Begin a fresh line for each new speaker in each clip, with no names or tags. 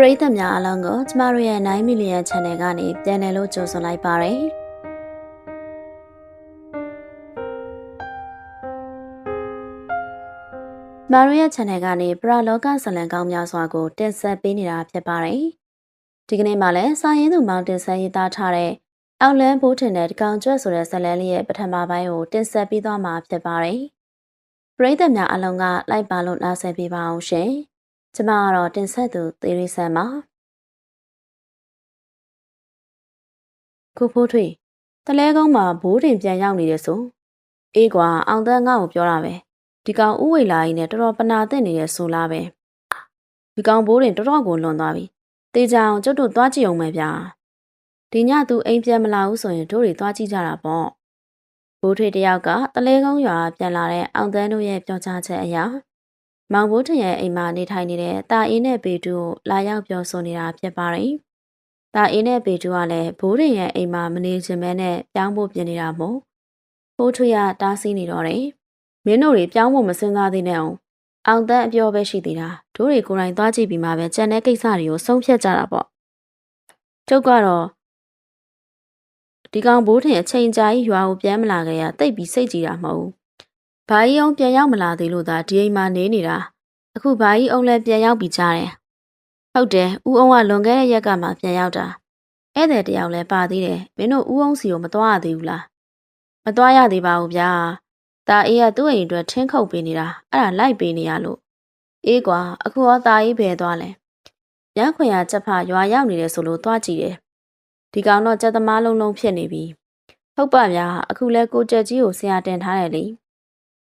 ပရိသတ်များအားလုံးကိုကျမတို့ရဲ့9 million channel ကနေပြန်လည်လို့ကြိုဆိုလိုက်ပါရယ်ကျမတို့ရဲ့ channel ကနေပရလောကဇလံကောင်းများစွာကိုတင်ဆက်ပေးနေတာဖြစ်ပါတယ်ဒီကနေ့မှလည်းစာရင်းသူမောင်တင်ဆက်ရေးသားထားတဲ့အောက်လန်းဘိုးထင်တဲ့တကောင်ကျွတ်ဆိုတဲ့ဇလန်းလေးရဲ့ပထမပိုင်းကိုတင်ဆက်ပြီးသွားမှာဖြစ်ပါတယ်ပရိသတ်များအားလုံးကလိုက်ပါလို့နားဆင်ပေးပါအောင်ရှင် ကျမကတော့တင်ဆက်သူသေရီဆန်ပါကိုဖိုးထွေတလဲကုန်းမှာဘိုးတင်ပြန်ရောက်နေတယ်ဆိုအေးကွာအောင်တန်းငါ့ကိုပြောတာပဲဒီကောင်ဥဝေလာကြီးနဲ့တော်တော်ပနာတဲ့နေတယ်ဆိုလားပဲဒီကောင်ဘိုးတင်တော်တော်ကိုလွန်သွားပြီတေချာအောင်ကျုပ်တို့သွားကြည့်အောင်မယ်ဗျာဒီညသူအိမ်ပြန်မလာဘူးဆိုရင်တို့တွေသွားကြည့်ကြတာပေါ့ဘိုးထွေတယောက်ကတလဲကုန်းရွာပြန်လာတဲ့အောင်တန်းတို့ရဲ့ပြောကြားချက်အရာ မောင်ဘိုးထရဲ့အိမ်မှာနေထိုင်နေတဲ့တာအင်းနဲ့ပေတူကိုလာရောက်ပြောဆိုနေတာဖြစ်ပါတယ်။တာအင်းနဲ့ပေတူကလည်းဘိုးထရဲ့အိမ်မှာမနေချင်မဲနဲ့ပြောင်းဖို့ပြင်နေတာမို့ဘိုးထွေကတားဆီးနေတော့တယ်။မင်းတို့တွေပြောင်းဖို့မစဉ်းစားသေးနဲ့အောင်။အောင်တန်းအပြောပဲရှိသေးတာ။တို့တွေကိုယ်တိုင်သွားကြည့်ပြီးမှပဲကြံတဲ့ကိစ္စတွေကိုဆုံးဖြတ်ကြတာပေါ့။ကျုပ်ကတော့ဒီကောင်ဘိုးထင်အချိန်ကြာကြီးရွာကိုပြန်မလာကြရတိတ်ပြီးစိတ်ကြည်တာမဟုတ် ဘာကြီးအောင်ပြန်ရောက်မလာသေးလို့သာဒီအိမ်မှာနေနေတာအခုဘာကြီးအောင်လည်းပြန်ရောက်ပြီကြားတယ်ဟုတ်တယ်ဦးအောင်ကလွန်ခဲ့တဲ့ရက်ကမှပြန်ရောက်တာဧည့်သည်တယောက်လည်းပါသေးတယ်မင်းတို့ဦးအောင်စီကိုမသွားရသေးဘူးလားမသွားရသေးပါဘူးဗျာတာအေးကသူ့အိမ်အတွက်ထင်းခုတ်ပေးနေတာအဲ့ဒါလိုက်ပေးနေရလို့အေးကွာအခုတော့တာအေးပဲသွားလဲရန်ခွေရချက်ဖရွာရောက်နေတယ်ဆိုလို့သွားကြည့်တယ်ဒီကောင်တော့ကြက်သမားလုံးလုံးဖြစ်နေပြီဟုတ်ပါဗျာအခုလဲကိုကြက်ကြီးကိုဆရာတင်ထားတယ်လေ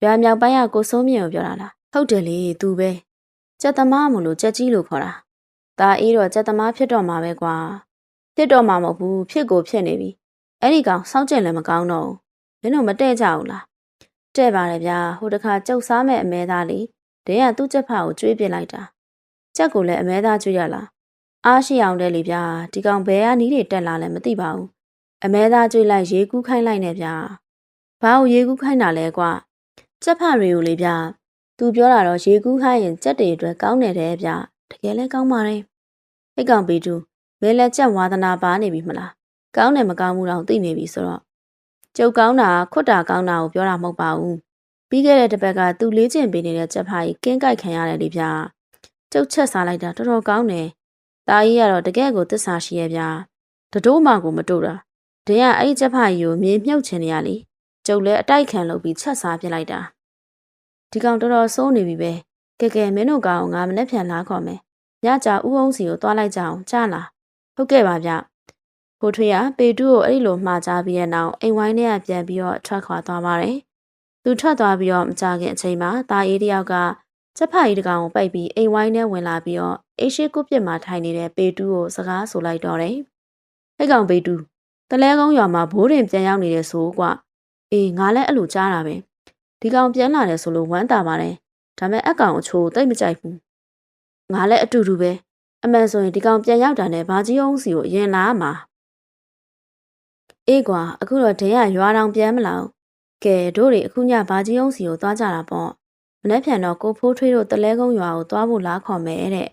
ရွာမြောက်ပိုင်းကကိုစိုးမြင့်ကိုပြောတာလားဟုတ်တယ်လေသူပဲကြက်သမားမလို့ကြက်ကြီးလို့ခေါ်တာဒါအေးတော့ကြက်သမားဖြစ်တော့မှာပဲကွာဖြစ်တော့မှာမဟုတ်ဘူးဖြစ်ကိုဖြစ်နေပြီအဲ့ဒီကောင်စောင့်ကျင်လည်းမကောင်းတော့ဘူးမင်းတို့မတဲ့ကြဘူးလားတဲ့ပါတယ်ဗျာဟိုတခါကြုတ်စားမဲ့အမဲသားလေးဒဲကသူ့ချက်ဖာကိုကျွေးပြလိုက်တာကြက်ကိုလည်းအမဲသားကျွေးရလားအားရှိအောင်တဲ့လေဗျာဒီကောင်ဘယ်ကနီးတွေတက်လာလဲမသိပါဘူးအမဲသားကျွေးလိုက်ရေကူးခိုင်းလိုက်နေဗျာဘာကိုရေကူးခိုင်းတာလဲကွာ ကြက်ဖတွေကိုလေဗျ။သူပြောတာတော့ရေကူးခိုင်းရင်ကြက်တွေအတွက်ကောင်းတယ်တဲ့ဗျ။တကယ်လဲကောင်းပါတယ်။ဟိတ်ကောင်ပေတူမဲလက်ကြက်ဝါသနာပါနေပြီမလား။ကောင်းတယ်မကောင်းဘူးတော့သိနေပြီဆိုတော့ကျုပ်ကောင်းတာခွတ်တာကောင်းတာကိုပြောတာမဟုတ်ပါဘူး။ပြီးခဲ့တဲ့တစ်ပတ်ကသူလေးကျင်ပေးနေတဲ့ကြက်ဖကြီးကင်းကြိုက်ခံရတယ်လေဗျ။ကျုပ်ချက်စားလိုက်တာတော်တော်ကောင်းတယ်။တာကြီးကတော့တကယ်ကိုသစ္စာရှိရဲ့ဗျာ။တတိုးမှကိုမတို့တာ။ဒင်းကအဲ့ဒီကြက်ဖကြီးကိုမြေမြုပ်ချင်နေရလေ။ကျုပ်လည်းအတိုက်ခံလုပ်ပြီးချက်စားပြလိုက်တာ။ ဒီကောင်တော်တော်စိုးနေပြီပဲကဲကဲမင်းတို့ကောင်ငါမနဲ့ပြန်လာခေါ်မယ်ညကြဥအောင်စီကိုသွားလိုက်ကြအောင်ကြားလားဟုတ်ကဲ့ပါဗျကိုထွေးကပေတူးကိုအဲ့ဒီလိုမှားကြပြီးတဲ့နောက်အိမ်ဝိုင်းထဲကပြန်ပြီးတော့ထွက်ခွာသွားပါတယ်သူထွက်သွားပြီးတော့မကြခင်အချိန်မှာတာအေးတယောက်ကစက်ဖကြီးတကောင်ကိုပိတ်ပြီးအိမ်ဝိုင်းထဲဝင်လာပြီးတော့အေရှိကုပြစ်မှာထိုင်နေတဲ့ပေတူးကိုစကားဆိုလိုက်တော့တယ်ဟဲ့ကောင်ပေတူးတလဲကုန်းရွာမှာဘိုးတင်ပြန်ရောက်နေတယ်ဆိုကွအေးငါလည်းအဲ့လိုကြားတာပဲ ဒီကောင်ပြန်လာတယ်ဆိုလို့ဝမ်းသာပါတယ်ဒါမဲ့အကောင်အချိုးတိတ်မကြိုက်ဘူးငါလည်းအတူတူပဲအမှန်ဆိုရင်ဒီကောင်ပြန်ရောက်တာနဲ့ဘာကြီးအောင်စီကိုအရင်လာမှာအေးကွာအခုတော့ဒင်းရရွာတောင်ပြန်မလာဘူးကဲတို့တွေအခုညဘာကြီးအောင်စီကိုသွားကြတာပေါ့မနေ့ပြန်တော့ကိုဖိုးထွေးတို့တလဲကုန်းရွာကိုသွားဖို့လားခေါ်မယ်တဲ့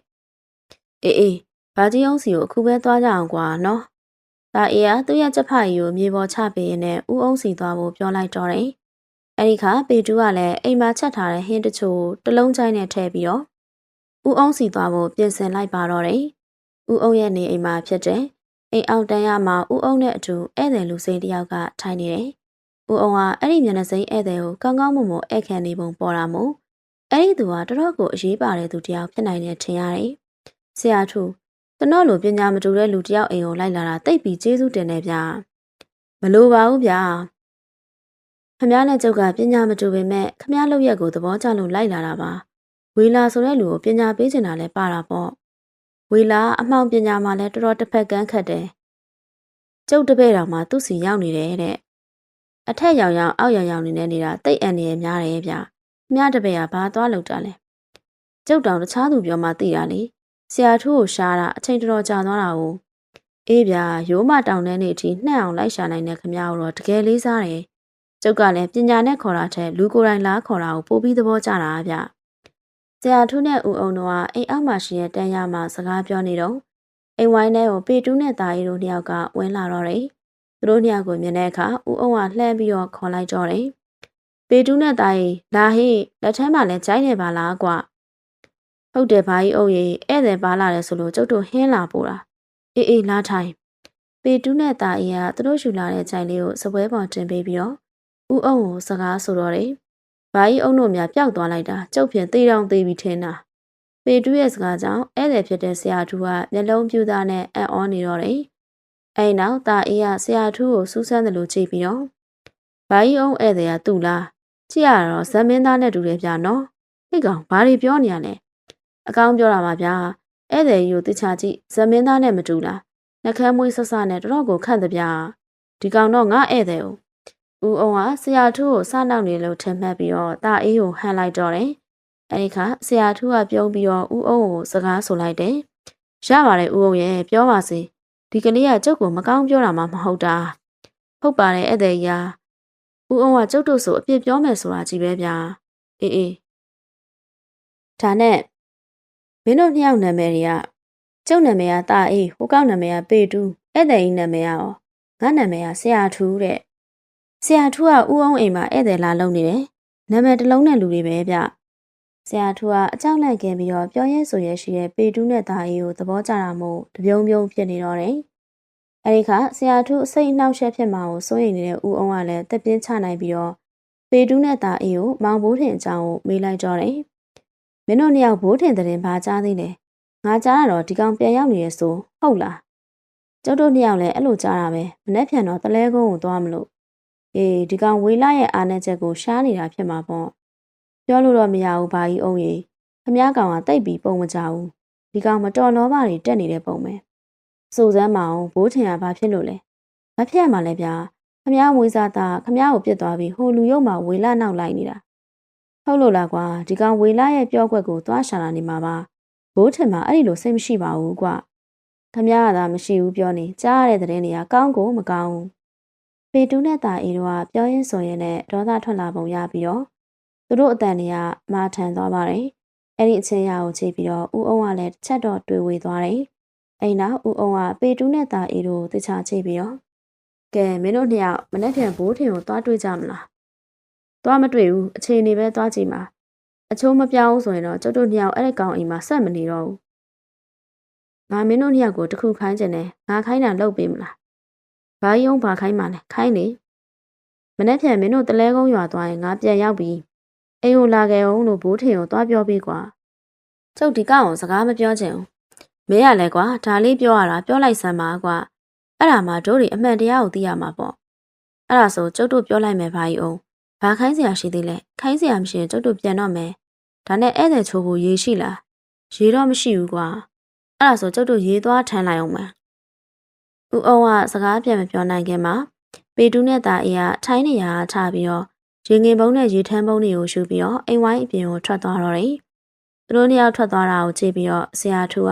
အေးအေးဘာကြီးအောင်စီကိုအခုပဲသွားကြအောင်ကွာနော်ဒါအေးကသူ့ရဲ့ချက်ဖကြီးကိုမြေပေါ်ချပေးရင်းနဲ့ဦးအောင်စီသွားဖို့ပြောလိုက်တော့တယ် အဲဒီခါပေတူးကလည်းအိမ်မှာချက်ထားတဲ့ဟင်းတချို့တလုံးချိုင်းနဲ့ထည့်ပြီးတော့ဦးအောင်စီသွားဖို့ပြင်ဆင်လိုက်ပါတော့တယ်။ဦးအောင်ရဲ့နေအိမ်မှာဖြစ်တဲ့အိမ်အောင်တန်းရမှာဦးအောင်နဲ့အတူဧည့်သည်လူစိမ်းတယောက်ကထိုင်နေတယ်။ဦးအောင်ကအဲ့ဒီမျက်နှာစိမ်းဧည့်သည်ကိုကောင်းကောင်းမွန်မွန်ဧည့်ခံနေပုံပေါ်တာမို့အဲ့ဒီသူကတော်တော်ကိုအရေးပါတဲ့သူတယောက်ဖြစ်နိုင်တယ်ထင်ရတယ်။ဆရာထူကျွန်တော်လိုပညာမတူတဲ့လူတယောက်အိမ်ကိုလိုက်လာတာတိတ်ပြီးကျေးဇူးတင်နေဗျာ။မလိုပါဘူးဗျာ ခမားနဲ့ကျုပ်ကပညာမတူပေမဲ့ခမားလုပ်ရက်ကိုသဘောကျလို့လိုက်လာတာပါဝေလာဆိုတဲ့လူကိုပညာပေးချင်တာလည်းပါတာပေါ့ဝေလာအမှောင်ပညာမှာလည်းတော်တော်တစ်ဖက်ကန်းခတ်တယ်ကျုပ်တပည့်တော်မှာသူ့စီရောက်နေတယ်တဲ့အထက်ရောင်ရောင်အောက်ရောင်ရောင်နေနေနေတာတိတ်အန်နေရများတယ်ဗျခမားတပည့်ကဘာသွားလောက်တာလဲကျုပ်တောင်တခြားသူပြောမှသိတာလေဆရာထူးကိုရှားတာအချိန်တော်တော်ကြာသွားတာကိုအေးဗျာရိုးမတောင်ထဲနေအထိနှံ့အောင်လိုက်ရှာနိုင်တဲ့ခမားကိုတော့တကယ်လေးစားတယ် ကျုပ်ကလည်းပညာနဲ့ခေါ်တာထက်လူကိုယ်တိုင်လားခေါ်တာကိုပိုပြီးသဘောကျတာဗျဆရာထုနဲ့ဦးအောင်တို့ကအိမ်အောက်မှာရှိတဲ့တန်းရမှာစကားပြောနေတော့အိမ်ဝိုင်းထဲကိုပေတူးနဲ့တာရီတို့နှစ်ယောက်ကဝင်လာတော့တယ်။သူတို့နှစ်ယောက်ကိုမြင်တဲ့အခါဦးအောင်ကလှမ်းပြီးတော့ခေါ်လိုက်တော့တယ်။ပေတူးနဲ့တာရီလာဟေးလက်ထဲမှာလည်းကြိုက်နေပါလားကွ။ဟုတ်တယ်ဘာကြီးအုပ်ရေဧည့်သည်ပါလာတယ်ဆိုလို့ကျုပ်တို့ဟင်းလာပို့တာ။အေးအေးလာထိုင်။ပေတူးနဲ့တာရီကသူတို့ယူလာတဲ့ကြိုင်လေးကိုစပွဲပေါ်တင်ပေးပြီးတော့ ဦးအောင်ကိုစကားဆိုတော့တယ်။ဘာကြီးအုံတို့များပျောက်သွားလိုက်တာကျုပ်ဖြင့်သေးတောင်သေးပြီးထင်တာ။ပေတူးရဲ့စကားကြောင့်ဧည့်သည်ဖြစ်တဲ့ဆရာထူးကမျက်လုံးပြူသားနဲ့အံ့ဩနေတော့တယ်။အဲဒီနောက်တာအေးကဆရာထူးကိုစူးစမ်းတယ်လို့ကြည့်ပြီးတော့ဘာကြီးအုံဧည့်သည်ကသူ့လားကြည့်ရတော့ဇမင်းသားနဲ့တူတယ်ဗျာနော်။ဟိကောင်ဘာတွေပြောနေရလဲ။အကောင်းပြောတာပါဗျာ။ဧည့်သည်ကြီးကိုတခြားကြည့်ဇမင်းသားနဲ့မတူလား။နှကမ်းမွေးဆဆနဲ့တော်တော်ကိုခန့်တယ်ဗျာ။ဒီကောင်တော့ငါဧည့်သည်ကို ဦးအောင်ကဆရာထူးကိုစနောက်နေလို့ထင်မှတ်ပြီးတော့တာအေးကိုဟန်လိုက်တော့တယ်။အဲဒီခါဆရာထူးကပြုံးပြီးတော့ဦးအောင်ကိုစကားဆိုလိုက်တယ်။ရပါတယ်ဦးအောင်ရဲ့ပြောပါစေ။ဒီကလေးကကျုပ်ကိုမကောင်းပြောတာမှမဟုတ်တာ။ဟုတ်ပါတယ်ဧည့်သည်ကြီး။ဦးအောင်ကကျုပ်တို့ဆိုအပြစ်ပြောမယ်ဆိုတာကြီးပဲဗျာ။အေးအေး။ဒါနဲ့မင်းတို့နှစ်ယောက်နာမည်တွေကကျုပ်နာမည်ကတာအေးဟိုကောက်နာမည်ကပေတူးဧည့်သည်ကြီးနာမည်ကရောငါနာမည်ကဆရာထူးတဲ့ ဆရာထူးကဦးအောင်အိမ်မှာဧည့်သည်လာလုပ်နေတယ်နာမည်တစ်လုံးနဲ့လူတွေပဲဗျဆရာထူးကအကြောက်လန့်ခဲ့ပြီးတော့ပြောရဲဆိုရဲရှိတဲ့ပေတူးနဲ့တာအေးကိုသဘောကျတာမို့တပြုံပြုံဖြစ်နေတော့တယ်အဲဒီခါဆရာထူးအစိတ်အနှောက်အယှက်ဖြစ်မှာကိုစိုးရိမ်နေတဲ့ဦးအောင်ကလည်းတက်ပြင်းချနိုင်ပြီးတော့ပေတူးနဲ့တာအေးကိုမောင်ဘိုးထင်အကြောင်းကိုမေးလိုက်တော့တယ်မင်းတို့နှစ်ယောက်ဘိုးထင်တဲ့ဘာကြားသေးလဲငါကြားတော့ဒီကောင်ပြန်ရောက်နေရဆိုဟုတ်လားကျုပ်တို့နှစ်ယောက်လည်းအဲ့လိုကြားတာပဲမနေ့ပြန်တော့တလဲကုန်းကိုသွားမလို့ အေးဒီကောင်ဝေလာရဲ့အာဏာချက်ကိုရှားနေတာဖြစ်မှာပေါ့ပြောလို့တော့မရဘူးဘာကြီးအုံးကြီးခမည်းကောင်ကတိတ်ပြီးပုံမကြဘူးဒီကောင်မတော်လောပါတွေတက်နေတဲ့ပုံပဲစိုးစမ်းမအောင်ဘိုးထင်ကဘာဖြစ်လို့လဲမဖြစ်ရမှာလဲဗျာခမည်းမွေးစားသားခမည်းကိုပြစ်သွားပြီးဟိုလူရုပ်မှာဝေလာနောက်လိုက်နေတာဟုတ်လို့လားကွာဒီကောင်ဝေလာရဲ့ပြောကွက်ကိုသွားရှာလာနေမှာပါဘိုးထင်မှာအဲ့ဒီလိုစိတ်မရှိပါဘူးကွာခမည်းကသာမရှိဘူးပြောနေကြားရတဲ့တဲ့နေကကောင်းကိုမကောင်းဘူး ပေတူးနဲ့တာအေတို့ကပြောရင်းဆိုရင်နဲ့ဒေါသထွက်လာပုံရပြီးတော့သူတို့အတန်တွေကမာထန်သွားပါတယ်။အဲ့ဒီအချင်းရကိုကြည့်ပြီးတော့ဦးအောင်ကလည်းတစ်ချက်တော့တွေ့ဝေသွားတယ်။အဲ့နောက်ဦးအောင်ကပေတူးနဲ့တာအေတို့တခြားကြည့်ပြီးတော့ကဲမင်းတို့နှစ်ယောက်မနေ့ပြန်ဘိုးထင်ကိုသွားတွေ့ကြမလား။သွားမတွေ့ဘူးအချိန်နေပဲသွားကြည့်မှာ။အချိုးမပြောင်းဆိုရင်တော့ကျုပ်တို့နှစ်ယောက်အဲ့ဒီကောင်အိမ်မှာဆက်မနေတော့ဘူး။ငါမင်းတို့နှစ်ယောက်ကိုတခုခိုင်းချင်တယ်။ငါခိုင်းတာလုပ်ပေးမလား။ ဘာယုံဘာခိုင်းမှလဲခိုင်းလေ။မနေ့ပြန်မင်းတို့တလဲကုန်းရွာသွားရင်ငါပြန်ရောက်ပြီ။အိမ်ကိုလာခဲ့အောင်လို့ဘိုးထင်ကိုသွားပြောပေးကွာ။ကျုပ်ဒီကောင်ကိုစကားမပြောချင်ဘူး။မင်းရလဲကွာဒါလေးပြောရတာပြောလိုက်စမ်းပါကွာ။အဲ့ဒါမှတို့တွေအမှန်တရားကိုသိရမှာပေါ့။အဲ့ဒါဆိုကျုပ်တို့ပြောလိုက်မယ်ဘာကြီးအောင်။ဘာခိုင်းစရာရှိသေးလဲ။ခိုင်းစရာမရှိရင်ကျုပ်တို့ပြန်တော့မယ်။ဒါနဲ့ဧည့်သည်ချိုးဖို့ရေးရှိလား။ရေးတော့မရှိဘူးကွာ။အဲ့ဒါဆိုကျုပ်တို့ရေးသွားထမ်းလိုက်အောင်မယ်။ ဦးအောင်ကစကားပြန်မပြောနိုင်ခင်မှာပေတူးနဲ့တာအေးကထိုင်းနေရာထားပြီးတော့ရေငင်ပုံးနဲ့ရေထမ်းပုံးတွေကိုရှူပြီးတော့အိမ်ဝိုင်းအပြင်ကိုထွက်သွားတော့တယ်။သူတို့နှစ်ယောက်ထွက်သွားတာကိုကြည့်ပြီးတော့ဆရာထူက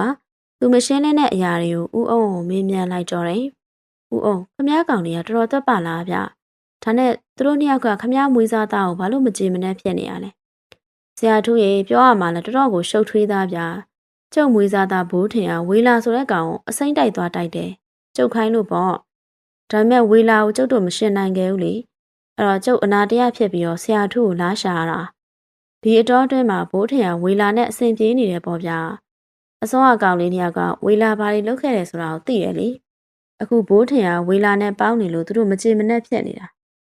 သူမရှင်းလင်းတဲ့အရာတွေကိုဦးအောင်ကိုမေးမြန်းလိုက်တော့တယ်။ဦးအောင်ခမ ्या ကောင်တွေကတော်တော်သက်ပါလားဗျ။ဒါနဲ့သူတို့နှစ်ယောက်ကခမ ्या မွေးစားသားကိုဘာလို့မကြည်မနှက်ဖြစ်နေရလဲ။ဆရာထူရေပြောရမှာလဲတော်တော်ကိုရှုပ်ထွေးသားဗျာ။ကျုပ်မွေးစားသားဘိုးထင်အောင်ဝေလာဆိုတဲ့ကောင်ကိုအစိမ့်တိုက်သွားတိုက်တယ်။ ကျုပ်ခိုင်းလို့ပေါ့။ဒါပေမဲ့ဝေလာကိုကျုပ်တို့မရှင်းနိုင်ခဲ့ဘူးလေ။အဲ့တော့ကျုပ်အနာတရားဖြစ်ပြီးတော့ဆရာထုကိုလာရှာရတာ။ဒီအတော်အတွင်းမှာဘိုးထင်ကဝေလာနဲ့အဆင်ပြေနေတယ်ပေါ့ဗျာ။အစောအကောင်လေးတယောက်ကဝေလာဘာတွေလုပ်ခဲ့တယ်ဆိုတာကိုသိရလေ။အခုဘိုးထင်ကဝေလာနဲ့ပေါင်းနေလို့သူတို့မကြည်မနှက်ဖြစ်နေတာ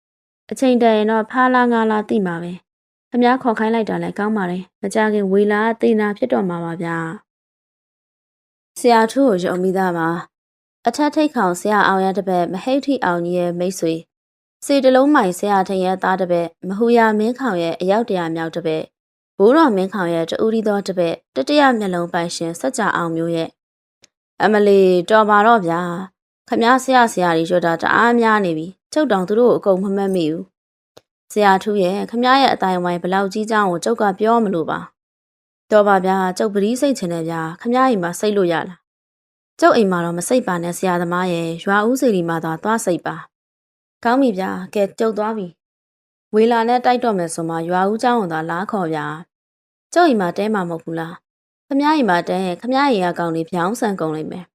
။အချိန်တန်ရင်တော့ဖားလာငါလာသိမှာပဲ။ခမ ्या ခေါ်ခိုင်းလိုက်တာလည်းကောင်းပါတယ်။မကြခင်ဝေလာကတေနာဖြစ်တော့မှာပါဗျာ။ဆရာထုကိုယုံမိသားပါ။ အထက်ထိတ်ခေါင်ဆရာအောင်ရတဲ့ဘက်မဟိတ်ထိအောင်ကြီးရဲ့မိတ်ဆွေစေတလုံးမိုင်ဆရာထင်ရဲ့သားတစ်ပက်မဟူယာမင်းခေါင်ရဲ့အယောက်တရာမြောက်တစ်ပက်ဘိုးတော်မင်းခေါင်ရဲ့တူရီသောတစ်ပက်တတရမျက်လုံးပိုင်ရှင်စัจ जा အောင်မျိုးရဲ့အမလီတော်ပါတော့ဗျာခမားဆရာဆရာကြီးရွတ်တာတအားများနေပြီကျုပ်တောင်သူတို့အကုန်မမှတ်မိဘူးဆရာထူးရဲ့ခမားရဲ့အတိုင်းဝိုင်းဘလောက်ကြီးကြောင်းကိုကျုပ်ကပြောမလို့ပါတော်ပါဗျာကျုပ်ပရိစိတ်ချင်တယ်ဗျာခမားအိမ်မှာစိတ်လို့ရလား ကျုပ်အိမ်မှာတော့မစိတ်ပါနဲ့ဆရာသမားရဲ့ရွာဦးစီဒီမှာသာသွားစိတ်ပါကောင်းပြီဗျာကဲကြုတ်သွားပြီဝေလာနဲ့တိုက်တော့မယ်ဆိုမှရွာဦးเจ้าဝန်သာလားခေါ်ဗျာ ကျုပ်အိမ်မှာတဲမှာမဟုတ်ဘူးလားခမ ्या အိမ်မှာတဲရင်ခမ ्या အိမ်ကကောင်လေးပြောင်းဆန်ကုန်လိမ့်မယ်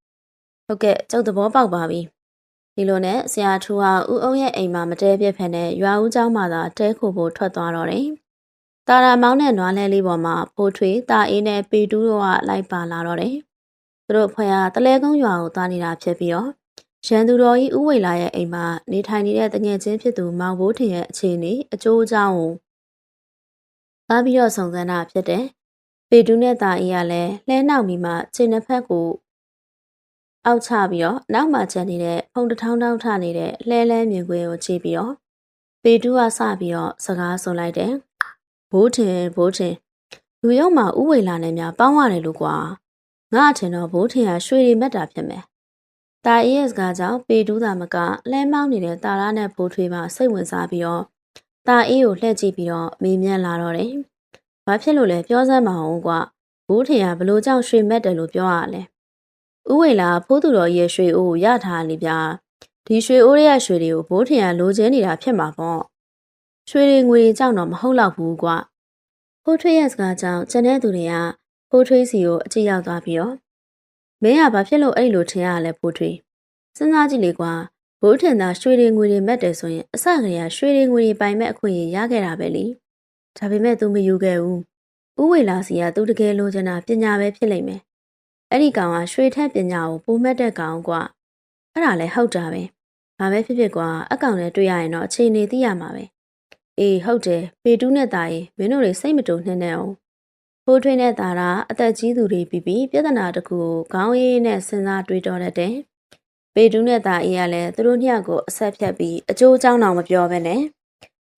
ဟုတ်ကဲ့ကျုပ်သဘောပေါက်ပါပြီဒီလိုနဲ့ဆရာထူဟာဦးအုံးရဲ့အိမ်မှာမတဲပြစ်ဖက်နဲ့ရွာဦးเจ้าမှသာတဲခိုဖို့ထွက်သွားတော့တယ်တာရာမောင်းတဲ့နွားလဲလေးပေါ်မှာဖိုးထွေတာအေးနဲ့ပေတူးတို့ကလိုက်ပါလာတော့တယ် သူတို့ဖွဲ့ဟာတလဲကုန်းရွာကိုသွားနေတာဖြစ်ပြီးတော့ရန်သူတော်ကြီးဦးဝေလာရဲ့အိမ်မှာနေထိုင်နေတဲ့တငယ်ချင်းဖြစ်သူမောင်ဘိုးထင်ရဲ့အခြေအနေအကျိုးအကြောင်းကိုသားပြီးတော့ဆောင်စမ်းတာဖြစ်တယ်။ပေတူးနဲ့တာအေးကလည်းလှဲနောက်ပြီးမှခြေနှစ်ဖက်ကိုအောက်ချပြီးတော့နောက်မှကျန်နေတဲ့ဖုန်တထောင်းထောင်းထနေတဲ့လှဲလဲမြင်ကွင်းကိုကြည့်ပြီးတော့ပေတူးကစပြီးတော့စကားဆိုလိုက်တယ်။ဘိုးထင်ဘိုးထင်လူရုံမှာဥဝေလာနဲ့များပေါင်းရတယ်လို့ကွာ။ ငါအထင်တော့ဘိုးထင်ကရွှေရီမက်တာဖြစ်မယ်။တာအေးရဲ့စကားကြောင့်ပေတူးသာမကလှဲမောင်းနေတဲ့တာရာနဲ့ဘိုးထွေးမှစိတ်ဝင်စားပြီးတော့တာအေးကိုလှည့်ကြည့်ပြီးတော့မေးမြန်းလာတော့တယ်။ဘာဖြစ်လို့လဲပြောစမ်းမအောင်ကွာ။ဘိုးထင်ကဘလို့ကြောင့်ရွှေမက်တယ်လို့ပြောရလဲ။ဥဝေလာဖိုးသူတော်ရဲ့ရွှေအိုးကိုရထားလိဗျာ။ဒီရွှေအိုးရဲ့ရွှေတွေကိုဘိုးထင်ကလိုချင်နေတာဖြစ်မှာပေါ့။ရွှေတွေငွေတွေကြောင့်တော့မဟုတ်တော့ဘူးကွာ။ဖိုးထွေးရဲ့စကားကြောင့်ကျန်တဲ့သူတွေက ဖိုးထွေးစီကိုအကြည့်ရောက်သွားပြီးတော့မင်းကဘာဖြစ်လို့အဲ့လိုထင်ရလဲဖိုးထွေး။စဉ်းစားကြည့်လေကွာ။ဘိုးထင်သာရွှေတွေငွေတွေမက်တယ်ဆိုရင်အစကတည်းကရွှေတွေငွေတွေပိုင်မဲ့အခွင့်အရေးရခဲ့တာပဲလေ။ဒါပေမဲ့ तू မယူခဲ့ဘူး။ဥဝေလာစီကသူတကယ်လိုချင်တာပညာပဲဖြစ်လိမ့်မယ်။အဲ့ဒီကောင်ကရွှေထက်ပညာကိုပိုမှတ်တဲ့ကောင်ကွာ။အဲ့ဒါလည်းဟုတ်တာပဲ။ဘာပဲဖြစ်ဖြစ်ကွာအကောင်နဲ့တွေ့ရရင်တော့အချိန်နေသိရမှာပဲ။အေးဟုတ်တယ်ပေတူးနဲ့တာရင်မင်းတို့တွေစိတ်မတုံနှင်းနဲ့အောင်။ ဖိုးထွင်းနဲ့တာရာအသက်ကြီးသူတွေပြီးပြီးပြဿနာတစ်ခုကိုခေါင်းရင်းနဲ့စဉ်းစားတွေးတောတတ်တယ်။ပေတူးနဲ့တာအေးကလည်းသူတို့ညကိုအဆက်ဖြတ်ပြီးအကျိုးအကြောင်းတော့မပြောဘဲနဲ့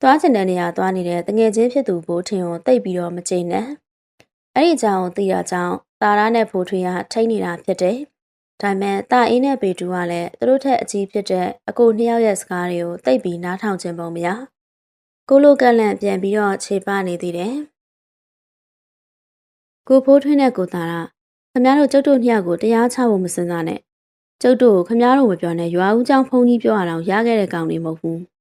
သွားချင်တဲ့နေရာသွားနေတဲ့တငယ်ချင်းဖြစ်သူဘိုးထင်ကိုတိတ်ပြီးတော့မကြိမ်နဲ့အဲ့ဒီအကြောင်းကိုသိရကြောင်းတာရာနဲ့ဖိုးထွေးကထိတ်နေတာဖြစ်တယ်။ဒါပေမဲ့တာအေးနဲ့ပေတူကလည်းသူတို့ထက်အကြီးဖြစ်တဲ့အကိုနှစ်ယောက်ရဲ့စကားတွေကိုတိတ်ပြီးနားထောင်ခြင်းပုံမရ။ကိုလိုကလန့်ပြန်ပြီးတော့ခြေပနေသေးတယ်။ ကိုဖိုးထွေးနဲ့ကိုတာရာခမတို့ကျုပ်တို့နှစ်ယောက်ကိုတရားချဖို့မစင်စားနဲ့။ကျုပ်တို့ကိုခမတို့မပြောနဲ့ရွာဦးเจ้าဖုန်ကြီးပြောရအောင်ရခဲ့တဲ့ကောင်တွေမဟုတ်ဘူး။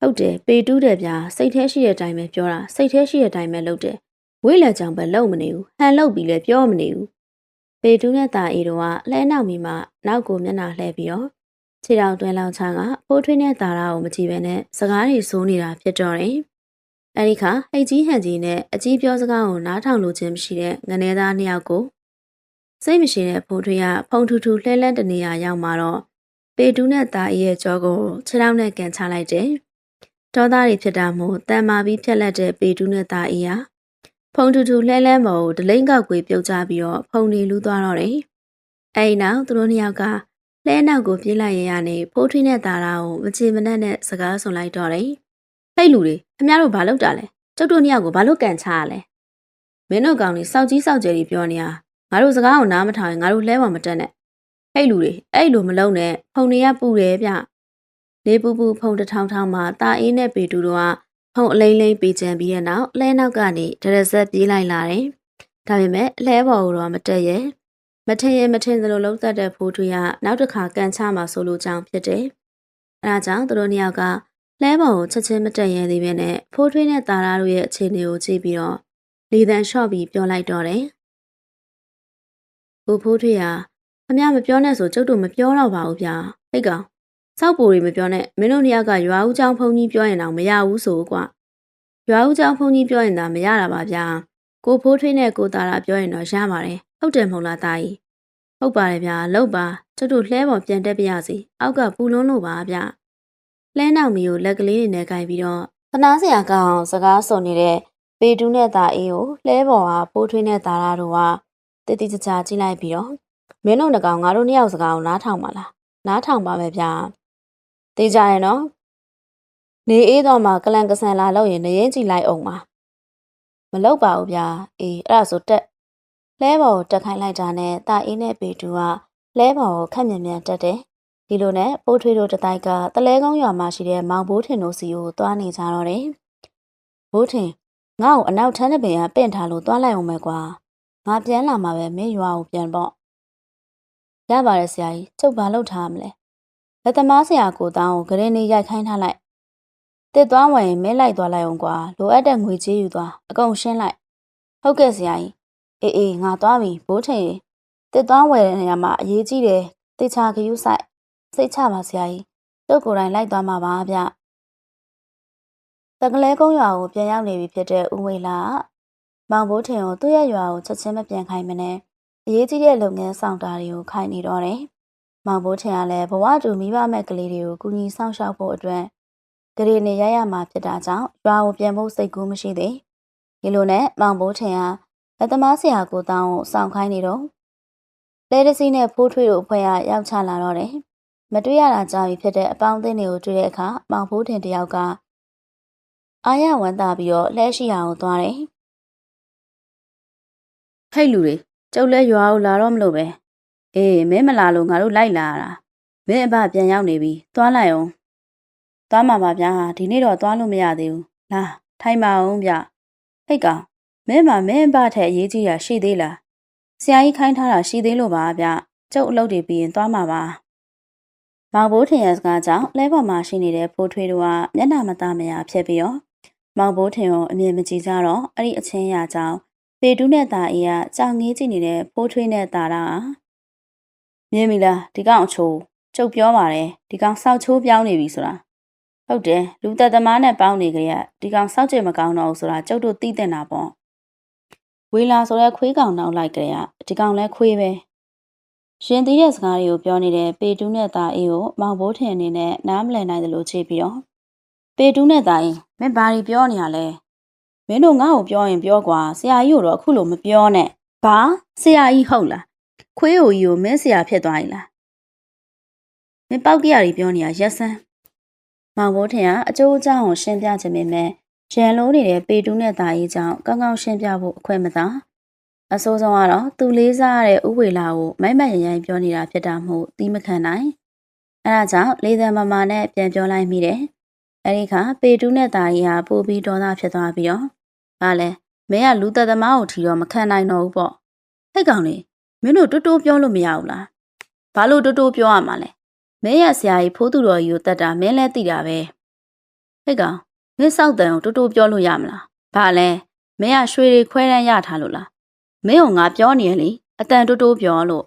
ဟုတ်တယ်ပေတူးတယ်ဗျာစိတ်แท้ရှိတဲ့အတိုင်းပဲပြောတာစိတ်แท้ရှိတဲ့အတိုင်းပဲလုပ်တယ်ဝိလက်ကြောင့်ပဲလုံမနေဘူးဟန်လုတ်ပြီးလည်းပြောမနေဘူးပေတူးနဲ့တာအေတို့ကလှဲနောက်မိမှနောက်ကိုမျက်နှာလှဲပြီးတော့ခြေထောက်တွဲလောင်ချကဖိုးထွေးနဲ့တာရာကိုမကြည့်ပဲနဲ့စကားတွေစိုးနေတာဖြစ်တော့တယ် အဲဒီခါဟိတ်ကြီးဟန်ကြီးနဲ့အကြီးပြောစကားကိုနားထောင်လို့ခြင်းမရှိတဲ့ငနေသားနှစ်ယောက်ကိုစိတ်မရှိတဲ့ဖိုးထွေးကဖုံထူထူလှဲလန်းတနေရာရောက်มาတော့ပေတူးနဲ့တာအေရဲ့ကြောကိုခြေထောက်နဲ့ကန်ချလိုက်တယ်ဒေါသတွေဖြစ်တာမို့တန်မာပြီးဖြက်လက်တဲ့ပေတူးနဲ့သားအေးဟာဖုံထူထူလှဲလန်းပေါ်ကိုဒလိမ့်ကောက်ကွေပြုတ်ချပြီးတော့ဖုံနေလူသွားတော့တယ်။အဲဒီနောက်သူတို့နှစ်ယောက်ကလဲနောက်ကိုပြေးလိုက်ရရနေဖိုးထွေးနဲ့သားရာကိုမချေမနှက်နဲ့စကားဆွန်လိုက်တော့တယ်။ ဟဲ့လူတွေခင်ဗျားတို့ဘာလုပ်တာလဲ။ကျုပ်တို့နှစ်ယောက်ကိုဘာလို့ကန်ချရလဲ။မင်းတို့ကောင်တွေစောက်ကြီးစောက်ကျယ်ကြီးပြောနေတာငါတို့စကားကိုနားမထောင်ရင်ငါတို့လဲပေါ်မတက်နဲ့။ဟဲ့လူတွေအဲ့လိုမလုံးနဲ့ဖုံနေရပူတယ်ဗျ။လေးပူပူဖုံတထောင်ထောင်မှာတာအေးနဲ့ပေတူတို့ကဖုံအလိမ့်လိမ့်ပေးချင်ပြီးတဲ့နောက်လဲနောက်ကနေဒရဆက်ပြေးလိုက်လာတယ်။ဒါပေမဲ့အလဲပေါ်တော့မတက်ရဲ့။မထင်ရင်မထင်သလိုလုံးသက်တဲ့ဖိုးထွေးကနောက်တစ်ခါကန်ချမှာဆိုလို့ကြောင်းဖြစ်တယ်။အဲဒါကြောင့်သူတို့နှစ်ယောက်က လဲပုံကိုချက်ချင်းမတက်ရဲသေးပဲနဲ့ဖိုးထွေးတဲ့တာရာတို့ရဲ့အခြေအနေကိုကြည့်ပြီးတော့လေတန်လျှော့ပြီးပြောလိုက်တော့တယ်။ကိုဖိုးထွေးဟာအမမပြောနဲ့ဆိုကျုပ်တို့မပြောတော့ပါဘူးဗျာ။ဟိတ်ကောင်စောက်ပူတွေမပြောနဲ့မင်းတို့နှစ်ယောက်ကရွာဦးကျောင်းဖုန်ကြီးပြောရင်တော့မရဘူးဆိုကွာ။ရွာဦးကျောင်းဖုန်ကြီးပြောရင်သာမရတာပါဗျာ။ကိုဖိုးထွေးနဲ့ကိုတာရာပြောရင်တော့ရပါတယ်။ဟုတ်တယ်မဟုတ်လားတာကြီး။ဟုတ်ပါတယ်ဗျာ။လောက်ပါကျုပ်တို့လှဲပေါ်ပြန်တက်ပြရစီ။အောက်ကပူလွန်းလို့ပါဗျာ။ လှဲနောက်မီကိုလက်ကလေးတွေနဲ့ကင်ပြီးတော့သနာစရာကောင်းစကားစုံနေတဲ့ပေတူးနဲ့တာအေးကိုလှဲပေါ်ကဖိုးထွေးနဲ့တာရာတို့ကတတိချာချာကြည့်လိုက်ပြီးတော့မင်းတို့ငကောင်ငါတို့နှစ်ယောက်စကားကိုနားထောင်ပါလားနားထောင်ပါပဲဗျာသိကြရဲ့နော်နေအေးတော့မှကလန်ကဆန်လာလို့ရင်နေရင်ကြည့်လိုက်အောင်ပါမလောက်ပါဘူးဗျာအေးအဲ့ဒါဆိုတက်လဲဘော်ကိုတက်ခိုင်းလိုက်တာနဲ့တာအေးနဲ့ပေတူကလဲဘော်ကိုခက်မြန်မြန်တက်တယ် ဒီလိုနဲ့ပိုးထွေးတို့တတိုက်ကတလဲကုန်းရွာမှာရှိတဲ့မောင်ဘိုးထင်တို့စီကိုသွားနေကြတော့တယ်ဘိုးထင်ငါ့ကိုအနောက်ထမ်းတဲ့ပင်ကပင့်ထားလို့သွားလိုက်အောင်မယ်ကွာငါပြန်လာမှာပဲမင်းရွာကိုပြန်ပေါ့ရပါတယ်ဆရာကြီးကျုပ်ဘာလုပ်ထားမလဲလက်သမားဆရာကိုတောင်းကိုဂရင်နေရိုက်ခိုင်းထားလိုက်တစ်သွားဝင်မဲလိုက်သွားလိုက်အောင်ကွာလိုအပ်တဲ့ငွေကြေးယူသွားအကုန်ရှင်းလိုက်ဟုတ်ကဲ့ဆရာကြီးအေးအေးငါသွားပြီဘိုးထင်ရေတစ်သွားဝယ်တဲ့နေရာမှာအရေးကြီးတယ်တေချာခရူးဆိုင် စိတ်ချပါဆရာကြီးတို့ကိုယ်တိုင်လိုက်သွားမှာပါဗျတကလဲကုန်းရွာကိုပြန်ရောက်နေပြီဖြစ်တဲ့ဦးဝေလာကမောင်ဘိုးထင်ကိုသူ့ရဲ့ရွာကိုချက်ချင်းမပြန်ခိုင်းမနဲ့အရေးကြီးတဲ့လုပ်ငန်းဆောင်တာတွေကိုခိုင်းနေတော့တယ်မောင်ဘိုးထင်ကလည်းဘဝတူမိဘမဲ့ကလေးတွေကိုကူညီဆောင်ရှောက်ဖို့အတွက်ဂရေနေရရမှာဖြစ်တာကြောင့်ရွာကိုပြန်ဖို့စိတ်ကူးမရှိသေးဒီလိုနဲ့မောင်ဘိုးထင်ကလက်သမားဆရာကိုတောင်းကိုစောင့်ခိုင်းနေတော့လဲတစီနဲ့ဖိုးထွေးတို့အဖွဲ့ကရောက်ချလာတော့တယ် မတွေ့ရတာကြာပြီဖြစ်တဲ့အပေါင်းအသင်းတွေကိုတွေ့တဲ့အခါမောင်ဘိုးထင်တယောက်ကအာရဝမ်းသာပြီးတော့လှဲရှိအောင်သွားတယ်ဟဲ့လူတွေကျုပ်လဲရွာကိုလာတော့မလို့ပဲအေးမင်းမလာလို့ငါတို့လိုက်လာရတာမင်းအဘပြန်ရောက်နေပြီသွားလိုက်အောင်သွားမှာပါဗျာဒီနေ့တော့သွားလို့မရသေးဘူးလာထိုင်ပါအောင်ဗျဟိတ်ကောင်မင်းမမင်းအဘထက်အရေးကြီးတာရှိသေးလားဆရာကြီးခိုင်းထားတာရှိသေးလို့ပါဗျကျုပ်အလုပ်တွေပြီးရင်သွားမှာပါ မောင်ဘိုးထင်ရဲ့စကားကြောင့်လဲပေါ်မှာရှိနေတဲ့ဖိုးထွေးတို့ကမျက်နှာမသားမရဖြစ်ပြီးတော့မောင်ဘိုးထင်ကိုအမြင်မကြည့်ကြတော့အဲ့ဒီအချင်းရကြောင့်ပေတူးနဲ့ตาအေးကကြောင်ငေးကြည့်နေတဲ့ဖိုးထွေးနဲ့ตาတာမြင်ပြီလားဒီကောင်အချိုးကျုပ်ပြောပါတယ်ဒီကောင်စောက်ချိုးပြောင်းနေပြီဆိုတာဟုတ်တယ်လူသက်သမားနဲ့ပေါင်းနေကြရဒီကောင်စောက်ကြမကောင်းတော့ဘူးဆိုတာကျုပ်တို့သိတဲ့နာပေါ့ဝေလာဆိုတဲ့ခွေးကောင်နောက်လိုက်ကြရဒီကောင်လဲခွေးပဲ ရှင်သေးတဲ့စကားတွေကိုပြောနေတဲ့ပေတူးနဲ့သားအေးကိုမောင်ဘိုးထင်အနေနဲ့နားမလည်နိုင်သလိုခြေပြီးတော့ပေတူးနဲ့သားအေးမင်းဘာတွေပြောနေရလဲမင်းတို့ငါ့ကိုပြောရင်ပြောကွာဆရာကြီးကိုတော့အခုလိုမပြောနဲ့ဘာဆရာကြီးဟုတ်လားခွေးအိုကြီးကိုမင်းဆရာဖြစ်သွားရင်လားမင်းပေါက်ကြရီပြောနေရရက်စမ်းမောင်ဘိုးထင်ကအကျိုးအကြောင်းကိုရှင်းပြခြင်းပေမဲ့ရန်လုံးနေတဲ့ပေတူးနဲ့သားအေးကြောင့်ကောင်းကောင်းရှင်းပြဖို့အခွင့်မသာ အဆိုးဆုံးကတော့သူလေးစားရတဲ့ဥဝေလာကိုမိုက်မက်ရရင်ပြောနေတာဖြစ်တာမို့သီးမခံနိုင်အဲဒါကြောင့်လေးသက်မမနဲ့ပြန်ပြောလိုက်မိတယ်အဲဒီခါပေတူးနဲ့ตาကြီးဟာပို့ပြီးဒေါသဖြစ်သွားပြီးတော့ဘာလဲမင်းကလူသက်သမားကိုထီတော့မခံနိုင်တော့ဘူးပေါ့ဟဲ့ကောင်လေးမင်းတို့တိုးတိုးပြောလို့မရဘူးလားဘာလို့တိုးတိုးပြောရမှာလဲမင်းရဆရာကြီးဖိုးသူတော်ကြီးကိုတတ်တာမင်းလည်းသိတာပဲဟဲ့ကောင်မင်းစောက်တန်ကိုတိုးတိုးပြောလို့ရမလားဘာလဲမင်းကရွှေတွေခွဲတန်းရထားလို့လား မင်းအောင်ငါပြောနေရလေအတန်တိုးတိုးပြောလို့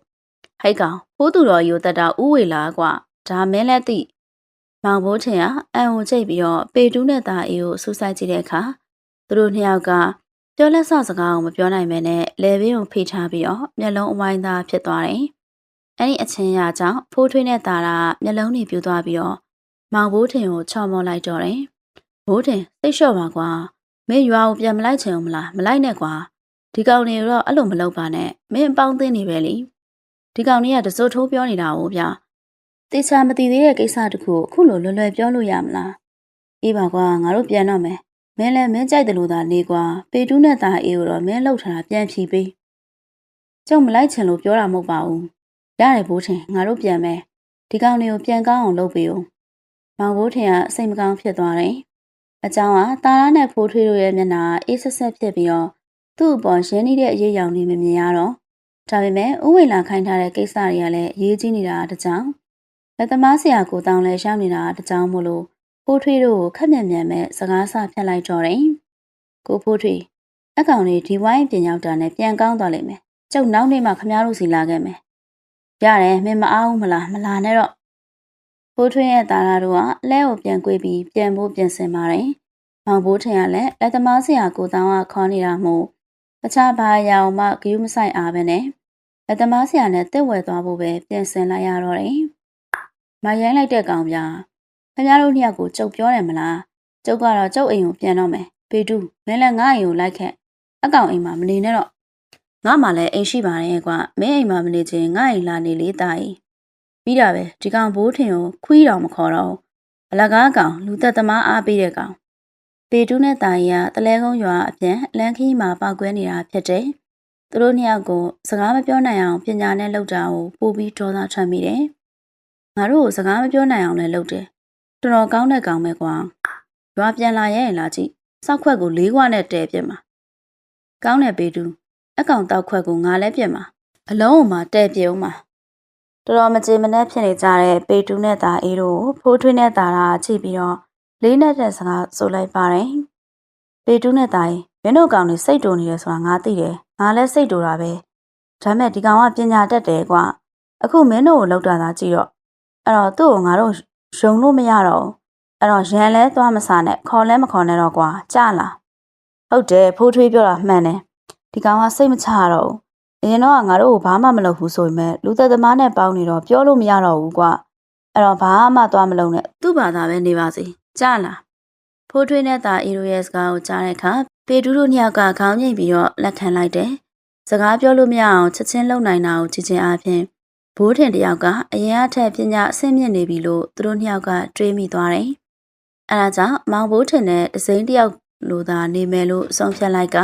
ဟိုက်ကောင်ဖိုးသူတော်ယူတတာဥဝေလာကွဒါမင်းလည်းသိမောင်ဘိုးချင်ကအံ့ဩချိတ်ပြီးတော့ပေတူးနဲ့သားအေးကိုစူးစိုက်ကြည့်တဲ့အခါသူတို့နှစ်ယောက်ကပြောလက်ဆော့စကားကိုမပြောနိုင်မဲနဲ့လေဘင်းကိုဖိထားပြီးတော့မျက်လုံးအဝိုင်းသားဖြစ်သွားတယ်။အဲ့ဒီအချင်းရာကြောင့်ဖိုးထွေးနဲ့သားကမျက်လုံးတွေပြူသွားပြီးတော့မောင်ဘိုးထင်ကိုချော်မောလိုက်တော့တယ်။ဘိုးထင်သိလျှော့ပါကွာ။မင်းရွာကိုပြန်မလိုက်ချင်ဘူးမလား။မလိုက်နဲ့ကွာ ဒီကောင်တွေတော့အဲ့လိုမလုပ်ပါနဲ့။မင်းအပေါင်းသင်းနေပဲလေ။ဒီကောင်တွေကတစိုးထိုးပြောနေတာဟုတ်ဗျာ။တေချာမတည်သေးတဲ့ကိစ္စတခုကိုအခုလိုလွယ်လွယ်ပြောလို့ရမလား။အေးပါကွာငါတို့ပြန်တော့မယ်မင်းလည်းမင်းကြိုက်တယ်လို့သာနေကွာပေတူးနဲ့သားအေးကိုတော့မင်းလှုပ်ထားတာပြန်ဖြီးပေးကျုံမလိုက်ချင်လို့ပြောတာမဟုတ်ပါဘူးရတယ်ဘိုးထင်ငါတို့ပြန်မယ်ဒီကောင်လေးကိုပြန်ကောင်းအောင်လုပ်ပေးဦးမောင်ဘိုးထင်ကစိတ်မကောင်းဖြစ်သွားတယ်အကြောင်းကတာရာနဲ့ဖိုးထွေးတို့ရဲ့မျက်နှာအေးဆက်ဆက်ဖြစ်ပြီးတော့ သူ့အပေါ်ရင်းနှီးတဲ့အရေးအယောင်တွေမမြင်ရတော့ဒါပေမဲ့ဥဝေလာခိုင်းထားတဲ့ကိစ္စတွေကလည်းအရေးကြီးနေတာတကြောင်လက်သမားဆရာကိုတောင်းလဲရှောင်းနေတာတကြောင်မို့လို့ဖိုးထွေးတို့ကိုခက်မြန်မြန်မဲ့စကားဆဖြတ်လိုက်တော့တယ်။ကိုဖိုးထွေးအကောင်လေးဒီဝိုင်းပြင်ရောက်တာနဲ့ပြန်ကောင်းသွားလိမ့်မယ်။ကျုပ်နောက်နေ့မှခမားတို့စီလာခဲ့မယ်။ရတယ်မင်းမအားဘူးမလားမလာနဲ့တော့ဖိုးထွေးရဲ့သားသားတို့ကအလဲကိုပြန်ကွေးပြီးပြန်ဖို့ပြင်ဆင်ပါတယ်။မောင်ဘိုးထင်ကလည်းလက်သမားဆရာကိုတောင်းကခေါ်နေတာမို့ တခြားဘာရအောင်မှဂယုမဆိုင်အားပဲနဲ့လက်သမားဆရာနဲ့တက်ဝဲသွားဖို့ပဲပြင်ဆင်လိုက်ရတော့တယ်။မရိုင်းလိုက်တဲ့ကောင်ပြခင်ဗျားတို့နှစ်ယောက်ကိုကျုပ်ပြောတယ်မလားကျုပ်ကတော့ကျုပ်အိမ်ကိုပြန်တော့မယ်ပေတူမင်းလည်းငါအိမ်ကိုလိုက်ခဲ့အကောင်အိမ်မှာမနေနဲ့တော့ငါမှလည်းအိမ်ရှိပါတယ်ကွာမင်းအိမ်မှာမနေချင်ငါအိမ်လာနေလေတာကြီးပြီးတာပဲဒီကောင်ဘိုးထင်ကိုခွီးတော်မခေါ်တော့အလကားကောင်လူသက်သမားအားပေးတဲ့ကောင် ပေတူးနဲ့တာကြီးကတလဲကုန်းရွာအပြန်လန်ခီးမှာပောက်ကွဲနေတာဖြစ်တယ်သူတို့နှစ်ယောက်ကိုစကားမပြောနိုင်အောင်ပညာနဲ့လှုပ်တာကိုပို့ပြီးဒေါသထွက်မိတယ်ငါတို့ကိုစကားမပြောနိုင်အောင်လည်းလုပ်တယ်တော်တော်ကောင်းတဲ့ကောင်ပဲကွာရွာပြန်လာရဲ့လားကြည့်စောက်ခွက်ကိုလေးခွနဲ့တဲပြစ်မှာကောင်းတယ်ပေတူအကောင်တောက်ခွက်ကိုငါလည်းပြစ်မှာအလုံးအမတဲပြအောင်မှာတော်တော်မကြေမနက်ဖြစ်နေကြတဲ့ပေတူနဲ့တာအေးတို့ဖိုးထွေးနဲ့တာရာချိပြီးတော့ လေးနဲ့တဲ့စကားဆိုလိုက်ပါတယ်ပေတူနဲ့တာအေး
မင်းတို့ကောင်တွေစိတ်တူနေတယ်ဆိုတာငါသိတယ်ငါလည်းစိတ်တူတာပဲဒါမဲ့ဒီကောင်ကပညာတတ်တယ်ကွာအခုမင်းတို့ကိုလောက်တာသာကြည့်တော့အဲ့တော့သူ့ကိုငါတို့ယုံလို့မရတော့ဘူးအဲ့တော့ရန်လဲသွားမစားနဲ့ခေါ်လဲမခေါ်နဲ့တော့ကွာကြားလားဟုတ်တယ်ဖိုးထွေးပြောတာမှန်တယ်ဒီကောင်ကစိတ်မချရတော့ဘူးအရင်တော့ကငါတို့ကိုဘာမှမလုပ်ဘူးဆိုပေမဲ့လူသက်သမားနဲ့ပေါင်းနေတော့ပြောလို့မရတော့ဘူးကွာအဲ့တော့ဘာမှသွားမလုပ်နဲ့သူ့ဘာသာပဲနေပါစေ ကြားလားဖိုးထွေးနဲ့တာအီရိုရဲ့စကားကိုကြားတဲ့အခါပေတူးတို့နှစ်ယောက်ကခေါင်းငိတ်ပြီးတော့လက်ခံလိုက်တယ်။စကားပြောလို့မရအောင်ချက်ချင်းလုံနိုင်တာကိုကြည့်ချင်းအားဖြင့်ဘိုးထင်တယောက်ကအရင်အထက်ပညာအဆင့်မြင့်နေပြီလို့သူတို့နှစ်ယောက်ကတွေးမိသွားတယ်။အဲဒါကြောင့်မောင်ဘိုးထင်တဲ့ဒစိမ့်တယောက်လိုသာနေမယ်လို့ဆုံးဖြတ်လိုက်က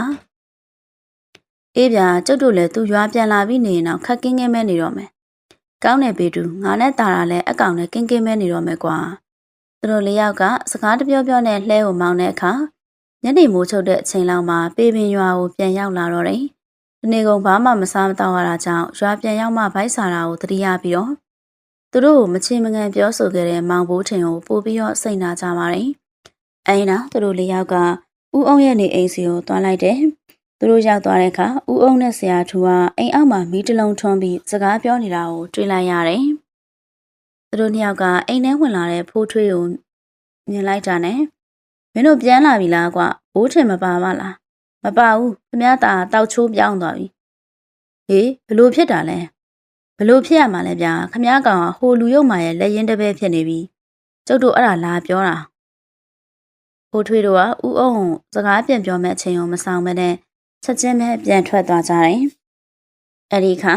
အေးဗျာကျုပ်တို့လည်းသူ့ရွာပြန်လာပြီးနေရင်တော့ခက်ကင်းကင်းမဲနေတော့မယ်။ကောင်းတယ်ပေတူငါနဲ့တာတာလည်းအကောင်နဲ့ကင်းကင်းမဲနေတော့မယ်ကွာ။ သူတို့လေးယောက်ကစကားတပြောပြောနဲ့လှဲကိုမောင်းတဲ့အခါညနေမိုးချုပ်တဲ့အချိန်လောက်မှာပေပင်ရွာကိုပြန်ရောက်လာတော့တယ်။ဒီနေ့ကုန်ဘာမှမစားမတော့ရတာကြောင့်ရွာပြန်ရောက်မှဗိုက်စာတာကိုတတိယပြီးတော့သူတို့ကိုမချေမငံပြောဆိုခဲ့တဲ့မောင်ဘိုးထင်ကိုပို့ပြီးတော့စိတ်နာကြပါတယ်။အဲဒီနောက်သူတို့လေးယောက်ကဦးအောင်ရဲ့နေအိမ်စီကိုတွားလိုက်တယ်။သူတို့ရောက်သွားတဲ့အခါဦးအောင်နဲ့ဆရာထူကအိမ်အောက်မှာမီးတလုံးထွန်းပြီးစကားပြောနေတာကိုတွေ့လိုက်ရတယ်။ သူတို့နှစ်ယောက်ကအိမ်ထဲဝင်လာတဲ့ဖိုးထွေးကိုမြင်လိုက်တာနဲ့မင်းတို့ပြန်လာပြီလားကွာဘိုးထင်မပါမလားမပါဘူးခမည်းသားတောက်ချိုးပြောင်းသွားပြီဟေးဘလို့ဖြစ်တာလဲဘလို့ဖြစ်ရမှာလဲဗျာခမည်းကောင်ကဟိုလူရုပ်မာရဲ့လက်ရင်တစ်ပဲဖြစ်နေပြီကျုပ်တို့အဲ့ဒါလာပြောတာဖိုးထွေးတို့ကဥအောင်စကားပြန်ပြောမဲ့အချိန်ကိုမဆောင်မနဲ့ချက်ချင်းပဲပြန်ထွက်သွားကြတယ်အဲ့ဒီခါ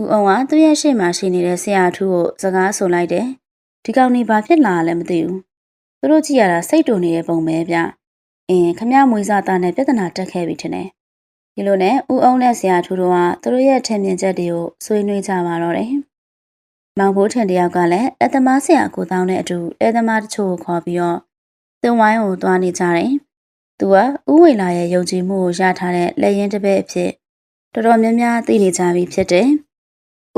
ဦးအောင်ကသူ့ရဲ့ရှေ့မှာရှိနေတဲ့ဆရာထူးကိုစကားဆိုလိုက်တယ်။ဒီကောင်နေဘာဖြစ်လာလဲမသိဘူး။သူတို့ကြည့်ရတာစိတ်တူနေတဲ့ပုံပဲဗျ။အင်းခမမွေးစားသားနဲ့ပြဿနာတက်ခဲ့ပြီထင်တယ်။ဒီလိုနဲ့ဦးအောင်နဲ့ဆရာထူးတို့ကသူတို့ရဲ့ထင်မြင်ချက်တွေကိုဆွေးနွေးကြပါတော့တယ်။မောင်ဘိုးထင်တယောက်ကလည်းလက်သမားဆရာကိုတောင်းတဲ့အတူလက်သမားတချို့ကိုခေါ်ပြီးတော့သူဝိုင်းကိုသွားနေကြတယ်။သူကဥဝေလာရဲ့ယုံကြည်မှုကိုရထားတဲ့လက်ရင်တစ်ပည့်အဖြစ်တော်တော်များများသိနေကြပြီဖြစ်တယ်။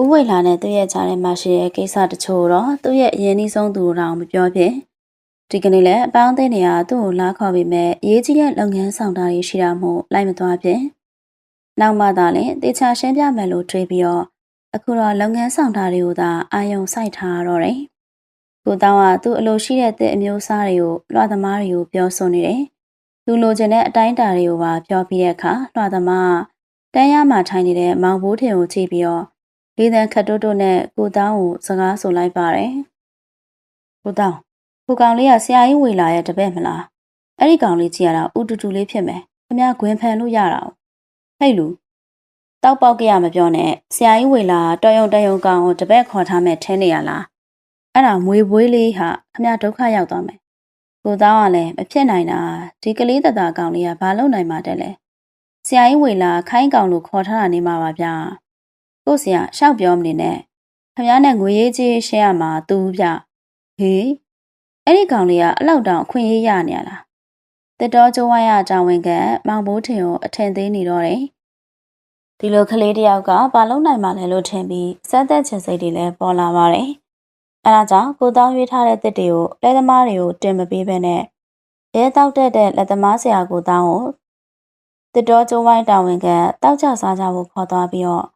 ဦးဝိလာနဲ့သူ့ရဲ့ကြားထဲမှာရှိတဲ့ကိစ္စတချို့တော့သူ့ရဲ့အရင်နှီးဆုံးသူတော်မပြောဖြစ်ဒီကနေ့လည်းအပေါင်းအသင်းတွေကသူ့ကိုလာခေါ်ပြီးမဲ့အရေးကြီးတဲ့လုပ်ငန်းဆောင်တာတွေရှိတာမို့လိုက်မသွားဖြစ်နောက်မှသာလည်းတေချာရှင်းပြမယ်လို့တွေးပြီးတော့အခုတော့လုပ်ငန်းဆောင်တာတွေကိုသာအာယုံစိုက်ထားရတော့တယ်ကိုတောင်းကသူ့အလိုရှိတဲ့တဲ့အမျိုးအစားတွေကိုလွှတ်သမားတွေကိုပြောဆိုနေတယ်သူလိုချင်တဲ့အတိုင်းအတာတွေကိုပါပြောပြီးတဲ့အခါလွှတ်သမားတန်းရမှာထိုင်နေတဲ့မောင်ဘိုးထင်ကိုကြည့်ပြီးတော့ လေးတန်းခတ်တိုးတိုးနဲ့ကိုတောင်းကိုစကားဆိုလိုက်ပါတယ်။ကိုတောင်းကိုကောင်လေးကဆရာကြီးဝေလာရဲ့တပည့်မလား။အဲ့ဒီကောင်လေးကြည့်ရတာဥတူတူလေးဖြစ်မယ်။ခမဂွင်ဖန်လို့ရတာ။ဟဲ့လူတောက်ပေါက်ကြရမပြောနဲ့ဆရာကြီးဝေလာတော်ယုံတယုံကောင်ကိုတပည့်ခေါ်ထားမဲ့ထဲနေရလား။အဲ့ဒါမွေပွေးလေးဟာခမဒုက္ခရောက်သွားမယ်။ကိုတောင်းကလည်းမဖြစ်နိုင်တာဒီကလေးတတကောင်လေးကဘာလုပ်နိုင်မှာတဲ့လဲ။ဆရာကြီးဝေလာခိုင်းကောင်လို့ခေါ်ထားတာနေမှာပါဗျာ။ ကို့ဆရာရှောက်ပြောမနေနဲ့ခမည်းနဲ့ငွေရေးကြီးရှင်းရမှာသူဗျဟေးအဲ့ဒီကောင်လေးကအလောက်တောင်အခွင့်အရေးရနေရလားတစ်တော်ကျိုးဝိုင်းရတောင်းဝင်ကမောင်ဘိုးထင်ကိုအထင်သေးနေတော့တယ်ဒီလိုကလေးတယောက်ကဘာလုံးနိုင်မှလဲလို့ထင်ပြီးစက်သက်ချင်စိတ်တွေလည်းပေါ်လာပါတယ်အဲဒါကြောင့်ကိုတောင်းရွေးထားတဲ့တစ်တွေကိုလက်သမားတွေကိုတင်မပေးဘဲနဲ့ရဲတောက်တက်တဲ့လက်သမားဆရာကိုတောင်းကိုတစ်တော်ကျိုးဝိုင်းတောင်းဝင်ကတောက်ကြစားကြဖို့ခေါ်သွားပြီးတော့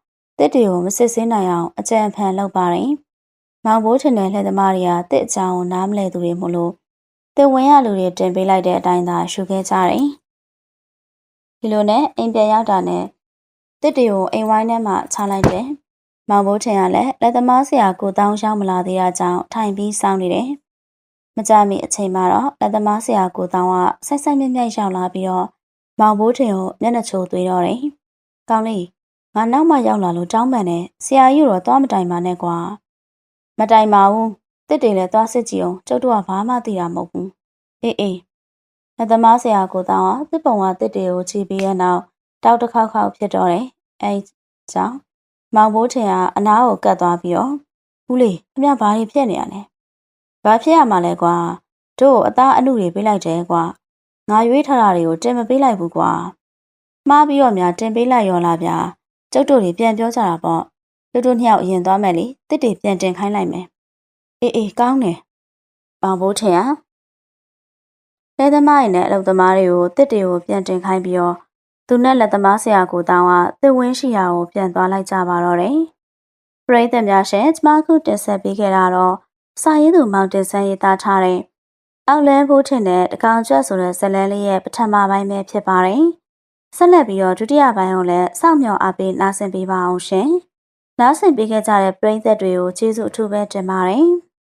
တစ်တွေကိုမစစ်ဆေးနိုင်အောင်အကြံဖန်လုပ်ပါတယ်။မောင်ဘိုးထင်တဲ့လက်သမားတွေကတစ်အကြောင်းကိုနားမလဲသူတွေမို့လို့တစ်ဝင်ရလူတွေတင်ပေးလိုက်တဲ့အတိုင်းသာရှုခဲ့ကြတယ်။ဒီလိုနဲ့အိမ်ပြန်ရောက်တာနဲ့တစ်တွေကိုအိမ်ဝိုင်းထဲမှာချလိုက်တယ်။မောင်ဘိုးထင်ကလည်းလက်သမားဆရာကိုတောင်းရောက်မလာသေးတာကြောင့်ထိုင်ပြီးစောင့်နေတယ်။မကြမီအချိန်မှာတော့လက်သမားဆရာကိုတောင်းကဆက်ဆက်မြက်မြက်ရောက်လာပြီးတော့မောင်ဘိုးထင်ကိုမျက်နှာချိုးသွေးတော့တယ်။ကောင်းလေး ငါနောက်မှရောက်လာလို့တောင်းပန်တယ်ဆရာကြီးတော့သွားမတိုင်ပါနဲ့ကွာမတိုင်ပါဘူးတစ်တွေလည်းသွားစစ်ကြည့်အောင်ကျုပ်တို့ကဘာမှသိတာမဟုတ်ဘူးအေးအေးလက်သမားဆရာကိုတောင်းကတစ်ပုံကတစ်တွေကိုခြေပြီးရဲ့နောက်တောက်တစ်ခေါက်ခေါက်ဖြစ်တော့တယ်အဲကြောင့်မောင်ဘိုးထင်ကအနားကိုကတ်သွားပြီးတော့ဦးလေးခမဘာတွေဖြစ်နေရလဲဘာဖြစ်ရမှာလဲကွာတို့အသားအနုတွေပေးလိုက်တယ်ကွာငါရွေးထားတာတွေကိုတင်မပေးလိုက်ဘူးကွာမှားပြီးတော့များတင်ပေးလိုက်ရောလားဗျာ ကျုပ်တို့တွေပြန်ပြောကြတာပေါ့ကျုပ်တို့နှစ်ယောက်အရင်သွားမယ်လေတစ်တွေပြန်တင်ခိုင်းလိုက်မယ်အေးအေးကောင်းတယ်ပေါင်ဘိုးထင်ဟာလလဲသမားတွေနဲ့အလုပ်သမားတွေကိုတစ်တွေကိုပြန်တင်ခိုင်းပြီးတော့သူနဲ့လက်သမားဆရာကိုတောင်းကတစ်ဝင်းရှိရာကိုပြန်သွားလိုက်ကြပါတော့တယ်။ပရိသတ်များရှင်ကျမခုတင်ဆက်ပေးခဲ့တာတော့စာရေးသူမောင်တင်ဆန်းရေးသားထားတဲ့အောက်လန်းဘိုးထင်တဲ့တကောင်ကျွတ်ဆိုတဲ့ဇတ်လန်းလေးရဲ့ပထမပိုင်းပဲဖြစ်ပါတယ်။ ဆက်လက်ပြီးတော့ဒုတိယပိုင်းကိုလည်းစောင့်မျှော်အားပေးနားဆင်ပေးပါအောင်ရှင်။နားဆင်ပေးခဲ့ကြတဲ့ပရိသတ်တွေကိုကျေးဇူးအထူးပဲတင်ပါတယ်။